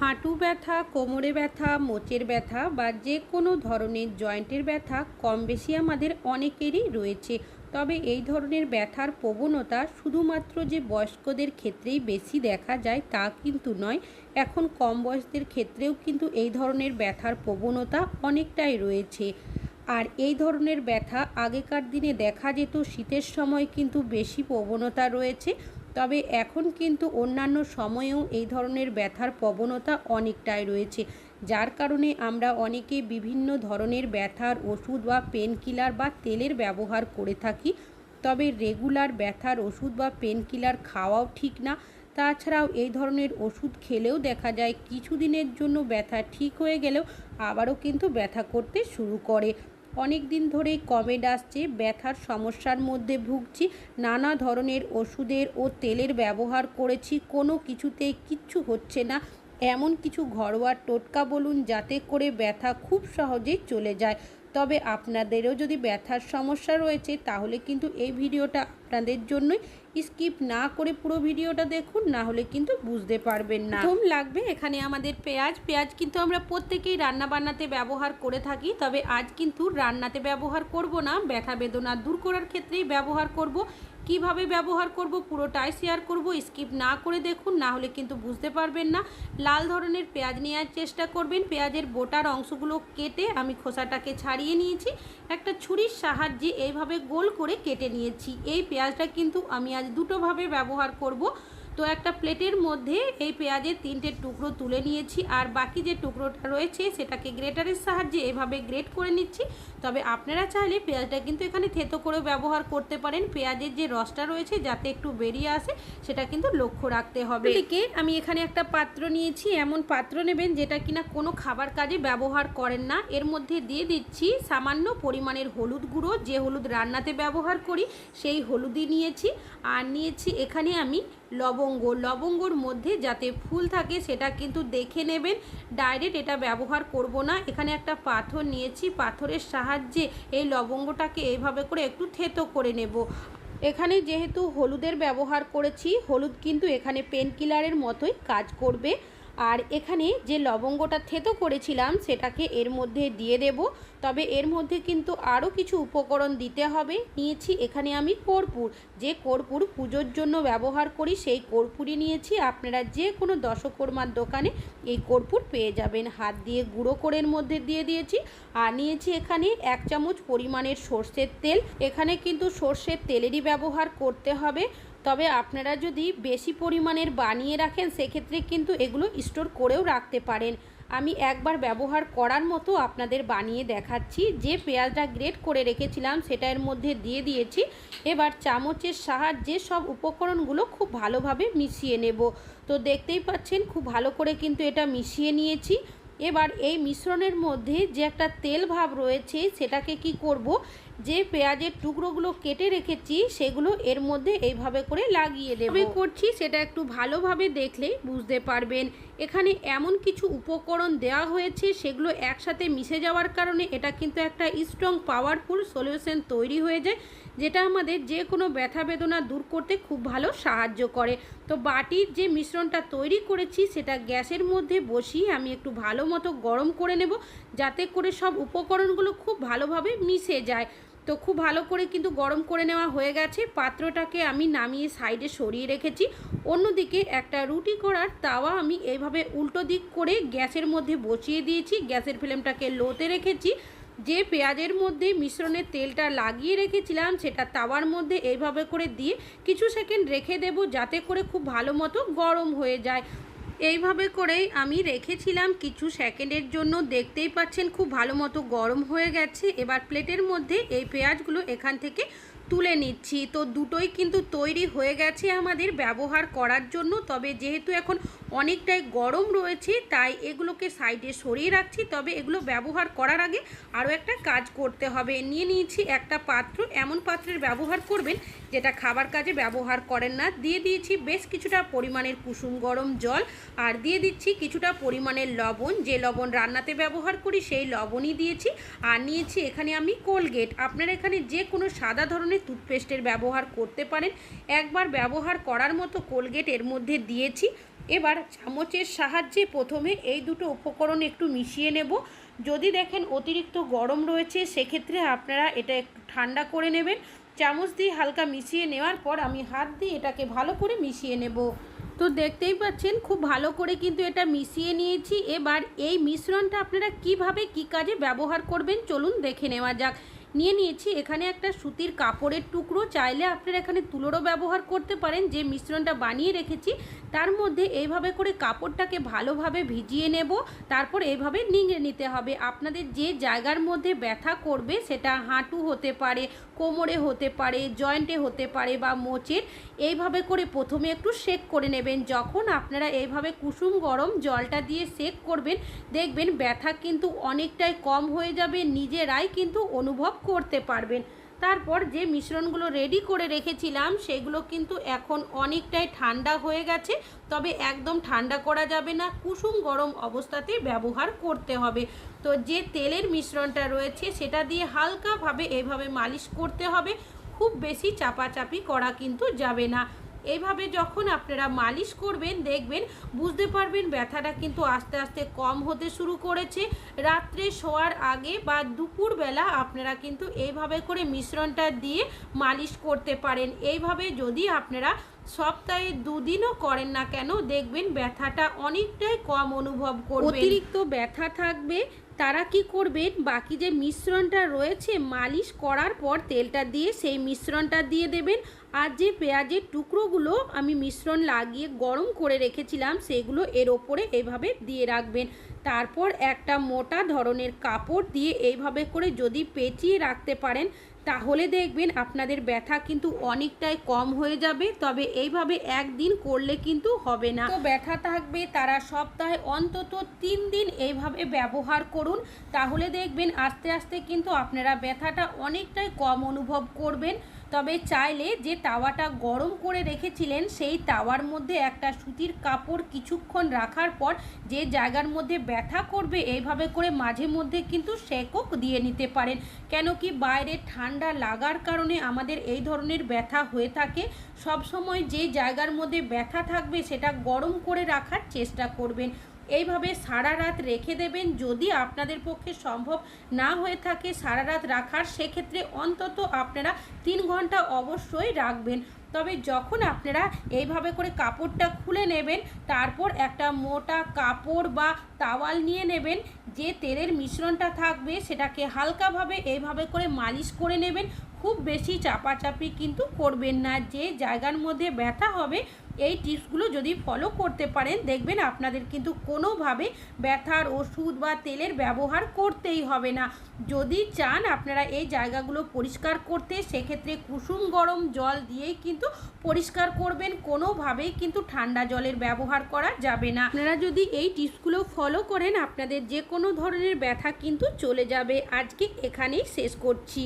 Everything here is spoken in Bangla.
হাঁটু ব্যথা, কোমরে ব্যথা, মোচের ব্যথা বা যে কোনো ধরনের জয়েন্টের ব্যথা কম বেশি আমাদের অনেকেরই রয়েছে। তবে এই ধরনের ব্যথার প্রবণতা শুধুমাত্র যে বয়স্কদের ক্ষেত্রেই বেশি দেখা যায় তা কিন্তু নয়, এখন কম বয়সদের ক্ষেত্রেও কিন্তু এই ধরনের ব্যথার প্রবণতা অনেকটাই রয়েছে। আর এই ধরনের ব্যথা আগেকার দিনে দেখা যেত শীতের সময় কিন্তু বেশি প্রবণতা রয়েছে তবে এখন কিন্তু অন্যান্য সময়েও এই ধরনের ব্যথার প্রবণতা অনেকটাই রয়েছে। যার কারণে আমরা অনেকে বিভিন্ন ধরনের ব্যথার ওষুধ বা পেন কিলার বা তেলের ব্যবহার করে থাকি। তবে রেগুলার ব্যথার ওষুধ বা পেন কিলার খাওয়াও ঠিক না। তাছাড়াও এই ধরনের ওষুধ খেলেও দেখা যায়, কিছুদিনের জন্য ব্যথা ঠিক হয়ে গেলেও আবারও কিন্তু ব্যথা করতে শুরু করে। অনেক দিন ধরেই কমেড আসছে ব্যথার সমস্যার মধ্যে ভুগছি, নানা ধরনের ওষুধের ও তেলের ব্যবহার করেছি, কোনো কিছুতে কিচ্ছু হচ্ছে না। এমন কিছু ঘরোয়া টোটকা বলুন যাতে করে ব্যথা খুব সহজেই চলে যায়। তবে আপনাদেরও যদি ব্যথার সমস্যা রয়েছে, তাহলে কিন্তু এই ভিডিওটা আপনাদের জন্যই স্কিপ না করে পুরো ভিডিওটা দেখুন, না হলে কিন্তু বুঝতে পারবেন না। প্রথম লাগবে এখানে আমাদের পেঁয়াজ। পেঁয়াজ কিন্তু আমরা প্রত্যেকেই রান্না বান্নাতে ব্যবহার করে থাকি, তবে আজ কিন্তু রান্নাতে ব্যবহার করব না, ব্যথা বেদনা দূর করার ক্ষেত্রেই ব্যবহার করব। কীভাবে ব্যবহার করব, পুরোটাই শেয়ার করব স্কিপ না করে দেখুন, না হলে কিন্তু বুঝতে পারবেন না। লাল ধরনের পেঁয়াজ নেওয়ার চেষ্টা করবেন, পেঁয়াজের বোটার অংশগুলো কেটে আমি খোসাটাকে ছাড়িয়ে নিয়েছি। একটা ছুরির সাহায্যে এইভাবে গোল করে কেটে নিয়েছি। এই পেঁয়াজটা কিন্তু আমি আজ দুটোভাবে ব্যবহার করব। তো একটা প্লেটের মধ্যে এই পেঁয়াজের তিনটে টুকরো তুলে নিয়েছি, আর বাকি যে টুকরোটা রয়েছে সেটাকে গ্রেটারের সাহায্যে এভাবে গ্রেট করে নিচ্ছি। তবে আপনারা চাইলে পেঁয়াজটা কিন্তু এখানে থেতো করে ব্যবহার করতে পারেন। পেঁয়াজের যে রসটা রয়েছে যাতে একটু বেরিয়ে আসে, সেটা কিন্তু লক্ষ্য রাখতে হবে। এদিকে আমি এখানে একটা পাত্র নিয়েছি, এমন পাত্র নেবেন যেটা কিনা কোনো খাবার কাজে ব্যবহার করেন না। এর মধ্যে দিয়ে দিচ্ছি সামান্য পরিমাণের হলুদ গুঁড়ো, যে হলুদ রান্নাতে ব্যবহার করি, সেই হলুদই নিয়েছি। আর নিয়েছি এখানে আমি লবঙ্গ। লবঙ্গর মধ্যে যাতে ফুল থাকে সেটা কিন্তু দেখে নেবেন। ডাইরেক্ট এটা ব্যবহার করব না। এখানে একটা পাথর নিয়েছি। পাথরের সাহায্যে এই লবঙ্গটাকে এইভাবে করে একটু থেতো করে নেব। এখানে যেহেতু হলুদের ব্যবহার করেছি, হলুদ কিন্তু এখানে পেনকিলারের মতোই কাজ করবে। আর এখানে যে লবঙ্গটা থেতো করেছিলাম, সেটাকে এর মধ্যে দিয়ে দেব। তবে এর মধ্যে কিন্তু আরও কিছু উপকরণ দিতে হবে। নিয়েছি এখানে আমি কর্পূর। যে কর্পূর পুজোর জন্য ব্যবহার করি, সেই কর্পূরই নিয়েছি। আপনারা যে কোনো দশকর্মার দোকানে এই কর্পূর পেয়ে যাবেন। হাত দিয়ে গুঁড়ো করে এর মধ্যে দিয়ে দিয়েছি। আর নিয়েছি এখানে এক চামচ পরিমাণের সর্ষের তেল। এখানে কিন্তু সর্ষের তেলেরই ব্যবহার করতে হবে। তবে আপনারা যদি বেশি পরিমাণের বানিয়ে রাখেন, সেক্ষেত্রে কিন্তু এগুলো স্টোর করেও রাখতে পারেন। আমি একবার ব্যবহার করার মতো আপনাদের বানিয়ে দেখাচ্ছি। যে পেঁয়াজটা গ্রেট করে রেখেছিলাম, সেটা এর মধ্যে দিয়ে দিয়েছি। এবার চামচের সাহায্যে সব উপকরণগুলো খুব ভালোভাবে মিশিয়ে নেব। তো দেখতেই পাচ্ছেন, খুব ভালো করে কিন্তু এটা মিশিয়ে নিয়েছি। এবার এই মিশ্রণের মধ্যে যে একটা তেল ভাব রয়েছে, সেটাকে কি করব? যে পেঁয়াজের টুকরোগুলো কেটে রেখেছি, সেগুলো এর মধ্যে এইভাবে করে লাগিয়ে দেব। করছি সেটা একটু ভালোভাবে দেখলেই বুঝতে পারবেন। এখানে এমন কিছু উপকরণ দেওয়া হয়েছে, সেগুলো একসাথে মিশে যাওয়ার কারণে এটা কিন্তু একটা স্ট্রং পাওয়ারফুল সলিউশন তৈরি হয়ে যায়, যেটা আমাদের যে কোনো ব্যথা বেদনা দূর করতে খুব ভালো সাহায্য করে। তো বাটির যে মিশ্রণটা তৈরি করেছি, সেটা গ্যাসের মধ্যে বসিয়ে আমি একটু ভালো মতো গরম করে নেব, যাতে করে সব উপকরণগুলো খুব ভালোভাবে মিশে যায়। তো খুব ভালো করে কিন্তু গরম করে নেওয়া হয়ে গেছে। পাত্রটাকে আমি নামিয়ে সাইডে সরিয়ে রেখেছি। অন্যদিকে একটা রুটি করার তাওয়া আমি এইভাবে উল্টো দিক করে গ্যাসের মধ্যে বসিয়ে দিয়েছি। গ্যাসের ফ্লেমটাকে লোতে রেখেছি। যে পেঁয়াজের মধ্যে মিশ্রণের তেলটা লাগিয়ে রেখেছিলাম, সেটা তাওয়ার মধ্যে এইভাবে করে দিয়ে কিছু সেকেন্ড রেখে দেব যাতে করে খুব ভালো মতো গরম হয়ে যায়। এইভাবে করেই আমি রেখেছিলাম কিছু সেকেন্ডের জন্য। দেখতেই পাচ্ছেন, খুব ভালো মতো গরম হয়ে গেছে। এবার প্লেটের মধ্যে এই পেঁয়াজগুলো এখান থেকে তুলে নিচ্ছি। তো দুটোই কিন্তু তৈরি হয়ে গেছে আমাদের ব্যবহার করার জন্য। তবে যেহেতু এখন অনেকটাই গরম রয়েছে, তাই এগুলোকে সাইডে সরিয়ে রাখছি। তবে এগুলো ব্যবহার করার আগে আরও একটা কাজ করতে হবে। নিয়ে নিয়েছি একটা পাত্র। এমন পাত্রের ব্যবহার করবেন যেটা খাবার কাজে ব্যবহার করেন না। দিয়ে দিয়েছি বেশ কিছুটা পরিমাণের কুসুম গরম জল আর দিয়ে দিচ্ছি কিছুটা পরিমাণের লবণ। যে লবণ রান্নাতে ব্যবহার করি সেই লবণই দিয়েছি। আর নিয়েছি এখানে আমি কোলগেট। আপনারা এখানে যে কোনো সাদা ধরনের টুথপেস্টের ব্যবহার করতে পারেন। একবার ব্যবহার করার মতো কোলগেট এর মধ্যে দিয়েছি। এবার চামচের সাহায্যে প্রথমে এই দুটো উপকরণ একটু মিশিয়ে নেব। যদি দেখেন অতিরিক্ত গরম রয়েছে, সেক্ষেত্রে আপনারা এটা একটু ঠান্ডা করে নেবেন। চামচ দিয়ে হালকা মিশিয়ে নেওয়ার পর আমি হাত দিয়ে এটাকে ভালো করে মিশিয়ে নেব। তো দেখতেই পাচ্ছেন, খুব ভালো করে কিন্তু এটা মিশিয়ে নিয়েছি। এবার এই মিশ্রণটা আপনারা কীভাবে, কি কাজে ব্যবহার করবেন, চলুন দেখে নেওয়া যাক। নিয়ে নিয়েছি। এখানে একটা সুতির কাপড়ের টুকরো। চাইলে আপনারা এখানে তুলোরও ব্যবহার করতে পারেন। যে মিশ্রণটা বানিয়ে রেখেছি, তার মধ্যে এইভাবে করে কাপড়টাকে ভালোভাবে ভিজিয়ে নেব। তারপর এইভাবে নিংড়ে নিতে হবে। আপনাদের যে জায়গার মধ্যে ব্যথা করবে, সেটা হাঁটু হতে পারে, কোমরে হতে পারে, জয়েন্টে হতে পারে বা মোচের, এইভাবে করে প্রথমে একটু শেক করে নেবেন। যখন আপনারা এইভাবে কুসুম গরম জলটা দিয়ে শেক করবেন, দেখবেন ব্যথা কিন্তু অনেকটাই কম হয়ে যাবে। নিজেরাই কিন্তু অনুভব করতে পারবেন। তারপর যে মিশ্রণগুলো রেডি করে রেখেছিলাম, সেগুলো কিন্তু এখন অনেকটাই ঠান্ডা হয়ে গেছে। তবে একদম ঠান্ডা করা যাবে না, কুসুম গরম অবস্থাতে ব্যবহার করতে হবে। তো যে তেলের মিশ্রণটা রয়েছে, সেটা দিয়ে হালকাভাবে এভাবে মালিশ করতে হবে। খুব বেশি চাপাচাপি করা কিন্তু যাবে না। এইভাবে যখন আপনারা মালিশ করবেন, দেখবেন বুঝতে পারবেন ব্যথাটা কিন্তু আস্তে আস্তে কম হতে শুরু করেছে। রাত্রে শোয়ার আগে বা দুপুরবেলা আপনারা কিন্তু এইভাবে করে মিশ্রণটা দিয়ে মালিশ করতে পারেন। এইভাবে যদি আপনারা সপ্তাহে দুদিনও করেন না কেন, দেখবেন ব্যথাটা অনেকটাই কম অনুভব করবেন। অতিরিক্ত ব্যথা থাকবে তারা কি করবেন? বাকি যে মিশ্রণটা রয়েছে, মালিশ করার পর তেলটা দিয়ে সেই মিশ্রণটা দিয়ে দেবেন। আর যে পেঁয়াজের টুকরোগুলো আমি মিশ্রণ লাগিয়ে গরম করে রেখেছিলাম, সেগুলো এর ওপরে এভাবে দিয়ে রাখবেন। তারপর একটা মোটা ধরনের কাপড় দিয়ে এইভাবে করে যদি পেঁচিয়ে রাখতে পারেন, তাহলে দেখবেন আপনাদের ব্যথা কিন্তু অনেকটাই কম হয়ে যাবে। তবে এইভাবে একদিন করলে কিন্তু হবে না। তো ব্যথা থাকবে তারা সপ্তাহে অন্তত তিন দিন এইভাবে ব্যবহার করুন। তাহলে দেখবেন আস্তে আস্তে কিন্তু আপনারা ব্যথাটা অনেকটাই কম অনুভব করবেন। তবে চাইলে যে তাওয়াটা গরম করে রেখেছিলেন, সেই তাওয়ার মধ্যে একটা সুতির কাপড় কিছুক্ষণ রাখার পর যে জায়গার মধ্যে ব্যথা করবে, এইভাবে করে মাঝে মধ্যে কিন্তু সেকক দিয়ে নিতে পারেন। কেন কি বাইরে ঠান্ডা লাগার কারণে আমাদের এই ধরনের ব্যথা হয়ে থাকে। সব সময় যে জায়গার মধ্যে ব্যথা থাকবে, সেটা গরম করে রাখার চেষ্টা করবেন। এইভাবে সারা রাত রেখে দেবেন। যদি আপনাদের পক্ষে সম্ভব না হয়ে থাকে সারা রাত রাখার, সেক্ষেত্রে অন্তত আপনারা তিন ঘণ্টা অবশ্যই রাখবেন। তবে যখন আপনারা এইভাবে করে কাপড়টা খুলে নেবেন, তারপর একটা মোটা কাপড় বা তাওয়াল নিয়ে নেবেন, যে তেলের মিশ্রণটা থাকবে সেটাকে হালকাভাবে এইভাবে করে মালিশ করে নেবেন। খুব বেশি চাপাচাপি কিন্তু করবেন না, যে জায়গার মধ্যে ব্যথা হবে এই টিপসগুলো যদি ফলো করতে পারেন, দেখবেন আপনাদের কিন্তু কোনোভাবে ব্যথার ওষুধ বা তেলের ব্যবহার করতেই হবে না। যদি চান আপনারা এই জায়গাগুলো পরিষ্কার করতে, সেক্ষেত্রে কুসুম গরম জল দিয়েই কিন্তু পরিষ্কার করবেন। কোনোভাবেই কিন্তু ঠান্ডা জলের ব্যবহার করা যাবে না। আপনারা যদি এই টিপসগুলো ফলো করেন আপনাদের যে কোনো ধরনের ব্যথা কিন্তু চলে যাবে। আজকে এখানেই শেষ করছি।